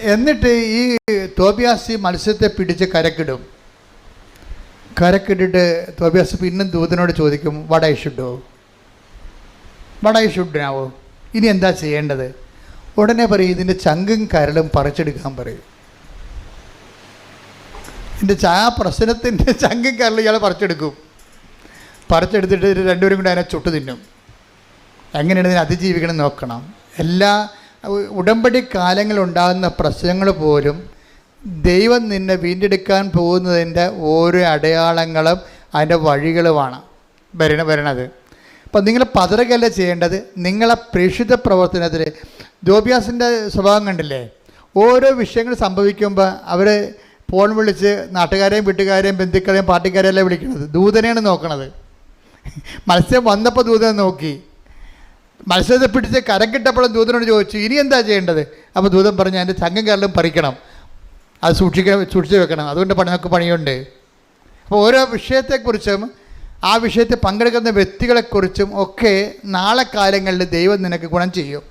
എന്നിട്ട് ഈ തോബിയാസ് മത്സ്യത്തെ പിടിച്ച് കരക്കിടും. കരക്കിട്ടിട്ട് തോബിയാസ് പിന്നും ദൂതനോട് ചോദിക്കും വട ഷുഡോ വട ഐ ഷുഡിനാവോ ഇനി എന്താ ചെയ്യേണ്ടത്? ഉടനെ പറയും ഇതിന്റെ ചങ്കും കരളും പറിച്ചെടുക്കാൻ പറയും. ഇതിന്റെ ചാ പ്രശ്നത്തിന്റെ ചങ്കും കരളും ഇയാൾ പറിച്ചെടുക്കും. പറിച്ചെടുത്തിട്ട് രണ്ടുപേരും കൂടി അതിനെ ചുട്ടു തിന്നും എങ്ങനെയാണ് ഇതിനെ അതിജീവിക്കണം നോക്കണം. എല്ലാ ഉടമ്പടി കാലങ്ങളുണ്ടാകുന്ന പ്രശ്നങ്ങൾ പോലും ദൈവം നിന്നെ വീണ്ടെടുക്കാൻ പോകുന്നതിന്റെ ഓരോ അടയാളങ്ങളും അതിന്റെ വഴികളുമാണ് വരണ വരണത്. അപ്പം നിങ്ങൾ പതറുകയല്ല ചെയ്യേണ്ടത് നിങ്ങളെ പ്രേക്ഷിത പ്രവർത്തനത്തിൽ. ദ്യോഭ്യാസിന്റെ സ്വഭാവം കണ്ടില്ലേ? ഓരോ വിഷയങ്ങൾ സംഭവിക്കുമ്പോൾ അവർ ഫോൺ വിളിച്ച് നാട്ടുകാരെയും വീട്ടുകാരെയും ബന്ധുക്കളെയും പാർട്ടിക്കാരെയും എല്ലാം വിളിക്കുന്നത്? ദൂതനെയാണ് നോക്കണത്. മത്സ്യം വന്നപ്പോൾ ദൂതനെ നോക്കി. മത്സ്യത്തെ പിടിച്ച് കരം കിട്ടപ്പോഴും ദൂതനോട് ചോദിച്ചു ഇനി എന്താ ചെയ്യേണ്ടത്? അപ്പോൾ ദൂതൻ പറഞ്ഞു അതിന്റെ ചങ്കം കരലും പറിക്കണം. അത് സൂക്ഷിക്കണം സൂക്ഷിച്ച് വെക്കണം. അതുകൊണ്ട് പണി നമുക്ക് പണിയുണ്ട്. അപ്പോൾ ഓരോ വിഷയത്തെക്കുറിച്ചും ആ വിഷയത്തിൽ പങ്കെടുക്കുന്ന വ്യക്തികളെക്കുറിച്ചും ഒക്കെ നാളെ കാലങ്ങളിൽ ദൈവം നിനക്ക് ഗുണം ചെയ്യും.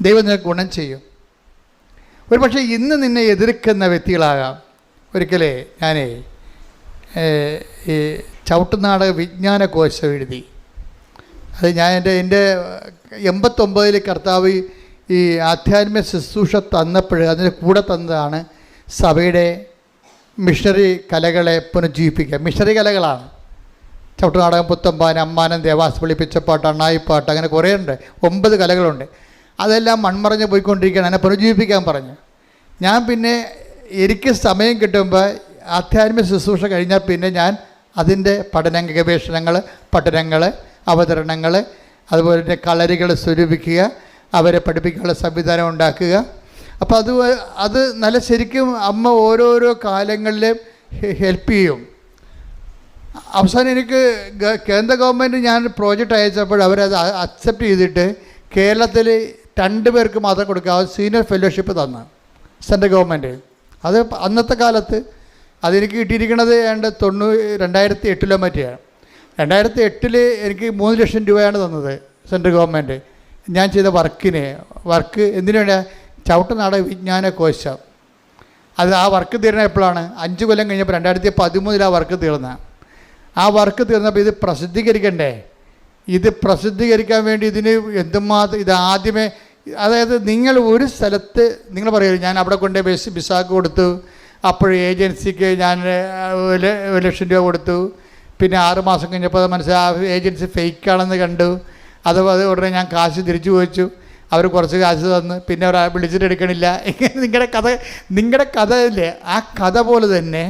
ദൈവം നിനക്ക് ഗുണം ചെയ്യും. ഒരു പക്ഷേ ഇന്ന് നിന്നെ എതിർക്കുന്ന വ്യക്തികളാകാം. ഒരിക്കലേ ഞാനേ ഈ ചവിട്ടുനാടക വിജ്ഞാനകോശം എഴുതി. അത് ഞാൻ എന്റെ എന്റെ എൺപത്തൊമ്പതിൽ കർത്താവ് ഈ ആധ്യാത്മിക ശുശ്രൂഷ തന്നപ്പോൾ അതിന്റെ കൂടെ തന്നതാണ് സഭയുടെ മിഷണറി കലകളെ പുനരുജ്ജീവിപ്പിക്കുക. മിഷണറി കലകളാണ്. ചവിട്ടുനാടകം പുത്തമ്പാൻ അമ്മാനം ദേവാസ് പിച്ചപ്പാട്ട് അണ്ണായിപ്പാട്ട് അങ്ങനെ കുറേ ഉണ്ട്. ഒമ്പത് കലകളുണ്ട്. അതെല്ലാം മൺമറഞ്ഞ് പോയിക്കൊണ്ടിരിക്കുകയാണ്. എന്നെ പുനരുജ്ജീവിപ്പിക്കാൻ പറഞ്ഞു. ഞാൻ പിന്നെ എനിക്ക് സമയം കിട്ടുമ്പോൾ ആധ്യാത്മിക ശുശ്രൂഷ കഴിഞ്ഞാൽ പിന്നെ ഞാൻ അതിന്റെ പഠന ഗവേഷണങ്ങൾ പഠനങ്ങൾ അവതരണങ്ങൾ അതുപോലെ തന്നെ കളരികൾ സ്വരൂപിക്കുക അവരെ പഠിപ്പിക്കാനുള്ള സംവിധാനം ഉണ്ടാക്കുക. അപ്പോൾ അത് അത് നല്ല ശരിക്കും അമ്മ ഓരോരോ കാലങ്ങളിലും ഹെൽപ്പ് ചെയ്യും. അവസാനം എനിക്ക് കേന്ദ്ര ഗവൺമെന്റ് ഞാൻ പ്രോജക്റ്റ് അയച്ചപ്പോൾ അവരത് അക്സെപ്റ്റ് ചെയ്തിട്ട് കേരളത്തിൽ രണ്ട് പേർക്ക് മാത്രം കൊടുക്കാതെ സീനിയർ ഫെലോഷിപ്പ് തന്നു സെൻട്രൽ ഗവൺമെന്റ് അത് അന്നത്തെ കാലത്ത് അതെനിക്ക് കിട്ടിയിരിക്കുന്നത് ഏതാണ്ട് തൊണ്ണൂ രണ്ടായിരത്തി എട്ടിലോ മറ്റെയാണ് രണ്ടായിരത്തി എട്ടിൽ എനിക്ക് മൂന്ന് ലക്ഷം രൂപയാണ് തന്നത് സെൻട്രൽ ഗവൺമെന്റ്. ഞാൻ ചെയ്ത വർക്കിന്. വർക്ക് എന്തിനാണ്? ചവിട്ടനാട വിജ്ഞാന കോശം. അത് ആ വർക്ക് തീരണ എപ്പോഴാണ് അഞ്ച് കൊല്ലം കഴിഞ്ഞപ്പോൾ രണ്ടായിരത്തി പതിമൂന്നിൽ ആ വർക്ക് തീർന്ന ആ വർക്ക് തീർന്നപ്പോൾ ഇത് പ്രസിദ്ധീകരിക്കണ്ടേ? ഇത് പ്രസിദ്ധീകരിക്കാൻ വേണ്ടി ഇതിന് എന്തുമാത്രം ഇത് ആദ്യമേ അതായത് നിങ്ങൾ ഒരു സ്ഥലത്ത് നിങ്ങൾ പറയുമല്ലോ ഞാൻ അവിടെ കൊണ്ട് ബസ് ബിസാക്ക് കൊടുത്തു. അപ്പോൾ ഏജൻസിക്ക് ഞാൻ ഒരു ലക്ഷം രൂപ കൊടുത്തു. പിന്നെ ആറുമാസം കഴിഞ്ഞപ്പോൾ അത് മനസ്സിലായി ഏജൻസി ഫേക്കാണെന്ന് കണ്ടു. അതുപോലെ അത് ഉടനെ ഞാൻ കാശ് തിരിച്ചു ചോദിച്ചു. അവർ കുറച്ച് കാശ് തന്ന്. പിന്നെ അവർ വിളിച്ചിട്ട് എടുക്കണില്ല. നിങ്ങളുടെ കഥ നിങ്ങളുടെ കഥ ഇല്ലേ? ആ കഥ പോലെ തന്നെ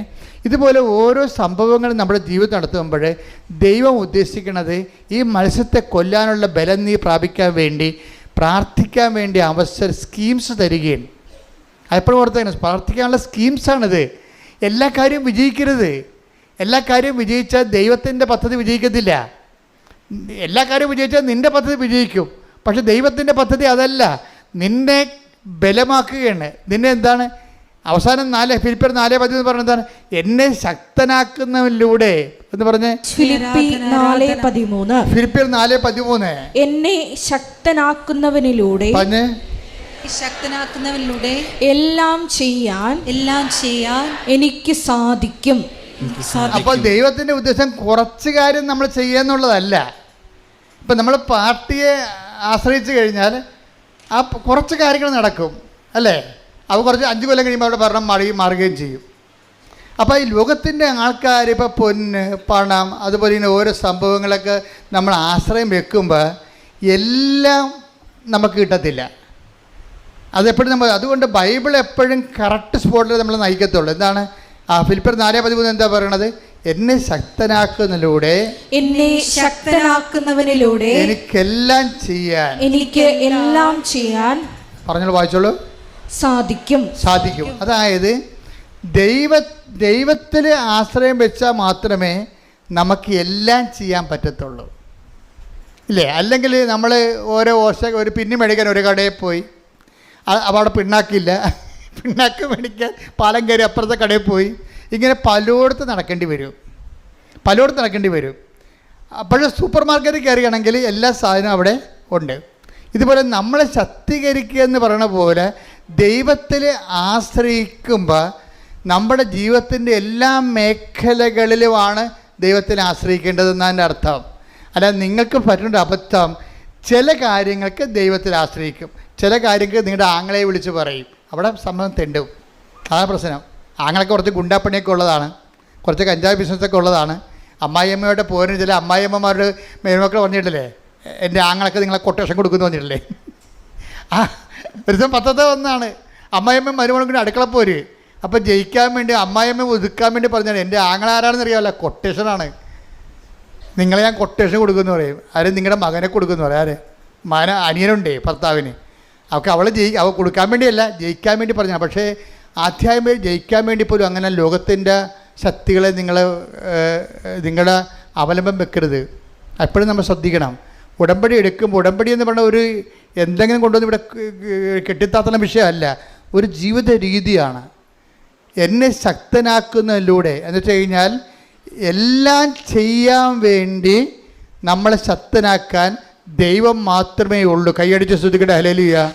ഇതുപോലെ ഓരോ സംഭവങ്ങളും നമ്മുടെ ജീവിതം നടത്തുമ്പോൾ ദൈവം ഉദ്ദേശിക്കുന്നത് ഈ മത്സ്യത്തെ കൊല്ലാനുള്ള ബലം നീ പ്രാപിക്കാൻ വേണ്ടി പ്രാർത്ഥിക്കാൻ വേണ്ടി അവസര സ്കീംസ് തരികയാണ്. അതെപ്പോഴും ഓർത്തേക്കണം പ്രാർത്ഥിക്കാനുള്ള സ്കീംസാണിത് എല്ലാ കാര്യവും വിജയിക്കരുത്. എല്ലാ കാര്യവും വിജയിച്ചാൽ ദൈവത്തിന്റെ പദ്ധതി വിജയിക്കത്തില്ല. എല്ലാ കാര്യവും വിജയിച്ചാൽ നിന്റെ പദ്ധതി വിജയിക്കും. പക്ഷെ ദൈവത്തിന്റെ പദ്ധതി അതല്ല. നിന്നെ ബലമാക്കുകയാണ്. നിന്നെ എന്താണ്? അവസാനം നാല് ഫിലിപ്പിയർ നാല് പതി എന്ന് പറഞ്ഞാൽ എന്താണ്? എന്നെ ശക്തനാക്കുന്നതിലൂടെ എന്ന് പറഞ്ഞ് ഫിലിപ്പിയർ നാല് പതിമൂന്ന്. എന്നെ ശക്തനാക്കുന്നവനിലൂടെ പറഞ്ഞ്? ശക്തനാക്കുന്നവനിലൂടെ എല്ലാം ചെയ്യാൻ എല്ലാം ചെയ്യാൻ എനിക്ക് സാധിക്കും. അപ്പോൾ ദൈവത്തിന്റെ ഉദ്ദേശം കുറച്ച് കാര്യം നമ്മൾ ചെയ്യാന്നുള്ളതല്ല. ഇപ്പം നമ്മൾ പാർട്ടിയെ ആശ്രയിച്ചു കഴിഞ്ഞാൽ ആ കുറച്ച് കാര്യങ്ങൾ നടക്കും അല്ലേ? അവ കുറച്ച് അഞ്ച് കൊല്ലം കഴിയുമ്പോൾ അവിടെ ഭരണം മാറി മാറുകയും ചെയ്യും. അപ്പോൾ ഈ ലോകത്തിന്റെ ആൾക്കാർ ഇപ്പോൾ പൊന്ന് പണം അതുപോലെ തന്നെ ഓരോ സംഭവങ്ങളൊക്കെ നമ്മൾ ആശ്രയം വെക്കുമ്പോൾ എല്ലാം നമുക്ക് കിട്ടത്തില്ല. അതെപ്പോഴും നമ്മൾ അതുകൊണ്ട് ബൈബിൾ എപ്പോഴും കറക്റ്റ് സ്പോട്ടിൽ നമ്മൾ നയിക്കത്തുള്ളൂ. എന്താണ്? ആ ഫിലിപ്പർ നാലേ പതിമൂന്ന് എന്താ പറയണത്? എന്നെ ശക്തനാക്കുന്നതിലൂടെ എന്നെ ശക്തനാക്കുന്നവനിലൂടെ എനിക്കെല്ലാം ചെയ്യാൻ എനിക്ക് എല്ലാം ചെയ്യാൻ പറഞ്ഞോളൂ വായിച്ചോളൂ. സാധിക്കും. സാധിക്കും. അതായത് ദൈവ ദൈവത്തിൽ ആശ്രയം വെച്ചാൽ മാത്രമേ നമുക്ക് എല്ലാം ചെയ്യാൻ പറ്റത്തുള്ളൂ. ഇല്ലേ? അല്ലെങ്കിൽ നമ്മൾ ഓരോ ഓശ ഒരു പിന്നി മേടിക്കാൻ ഒരു കടയിൽ പോയി. അവിടെ പിണ്ണാക്കില്ല. പിണ്ണാക്ക് മേടിക്കാൻ പാലം കയറി അപ്പുറത്തെ കടയിൽ പോയി. ഇങ്ങനെ പലയിടത്ത് നടക്കേണ്ടി വരും. പലയിടത്ത് നടക്കേണ്ടി വരും. അപ്പോൾ സൂപ്പർ മാർക്കറ്റിൽ കയറുകയാണെങ്കിൽ എല്ലാ സാധനവും അവിടെ ഉണ്ട്. ഇതുപോലെ നമ്മളെ ശക്തീകരിക്കുക എന്ന് പറയണ പോലെ ദൈവത്തിൽ ആശ്രയിക്കുമ്പോൾ നമ്മുടെ ജീവിതത്തിന്റെ എല്ലാ മേഖലകളിലുമാണ് ദൈവത്തിൽ ആശ്രയിക്കേണ്ടതെന്നാണ് അർത്ഥം. അല്ല നിങ്ങൾക്ക് പറ്റുന്ന അബദ്ധം ചില കാര്യങ്ങൾക്ക് ദൈവത്തിൽ ആശ്രയിക്കും. ചില കാര്യങ്ങൾക്ക് നിങ്ങളുടെ ആങ്ങളെ വിളിച്ച് പറയും. അവിടെ സംഭവം തെണ്ടും. അതാണ് പ്രശ്നം. ആങ്ങളൊക്കെ കുറച്ച് ഗുണ്ടാപ്പണിയൊക്കെ ഉള്ളതാണ്. കുറച്ച് കഞ്ചാവ് ബിസിനസ്സൊക്കെ ഉള്ളതാണ്. അമ്മായിയമ്മയോടെ പോരിന് ചില അമ്മായിയമ്മമാരുടെ മേൽമക്കൾ പറഞ്ഞിട്ടില്ലേ എന്റെ ആങ്ങളൊക്കെ നിങ്ങളെ കൊട്ടേഷൻ കൊടുക്കുന്നു പറഞ്ഞിട്ടില്ലേ ആ ഒരു ദിവസം പത്തത്തെ ഒന്നാണ് അമ്മായിയമ്മ മരുമകളും അടുക്കള പോര്. അപ്പോൾ ജയിക്കാൻ വേണ്ടി അമ്മായിയമ്മ ഒതുക്കാൻ വേണ്ടി പറഞ്ഞാണ് എന്റെ ആങ്ങള ആരാണെന്ന് അറിയാമല്ലോ കൊട്ടേഷനാണ് നിങ്ങളെ ഞാൻ കൊട്ടേഷൻ കൊടുക്കുമെന്ന് പറയും. ആരും? നിങ്ങളുടെ മകനെ കൊടുക്കുമെന്ന് പറയും. ആര്? മകന അനിയനുണ്ടേ ഭർത്താവിന്. അവൾക്ക് അവളെ ജയി അവൾ കൊടുക്കാൻ വേണ്ടിയല്ല ജയിക്കാൻ വേണ്ടി പറഞ്ഞു പക്ഷേ ആധ്യായം ജയിക്കാൻ വേണ്ടി പോലും അങ്ങനെ ലോകത്തിന്റെ ശക്തികളെ നിങ്ങൾ നിങ്ങളുടെ അവലംബം വെക്കരുത്. എപ്പോഴും നമ്മൾ ശ്രദ്ധിക്കണം. ഉടമ്പടി എടുക്കുമ്പോൾ ഉടമ്പടി എന്ന് പറഞ്ഞ ഒരു എന്തെങ്കിലും കൊണ്ടുവന്ന് ഇവിടെ കെട്ടിത്താത്തുന്ന വിഷയമല്ല ഒരു ജീവിത രീതിയാണ്. എന്നെ ശക്തനാക്കുന്നതിലൂടെ എന്ന് വെച്ച് കഴിഞ്ഞാൽ എല്ലാം ചെയ്യാൻ വേണ്ടി നമ്മളെ ശക്തനാക്കാൻ ദൈവം മാത്രമേ ഉള്ളൂ. കൈയടിച്ച് ശ്രദ്ധിക്കട്ടെ ഹലേലിയ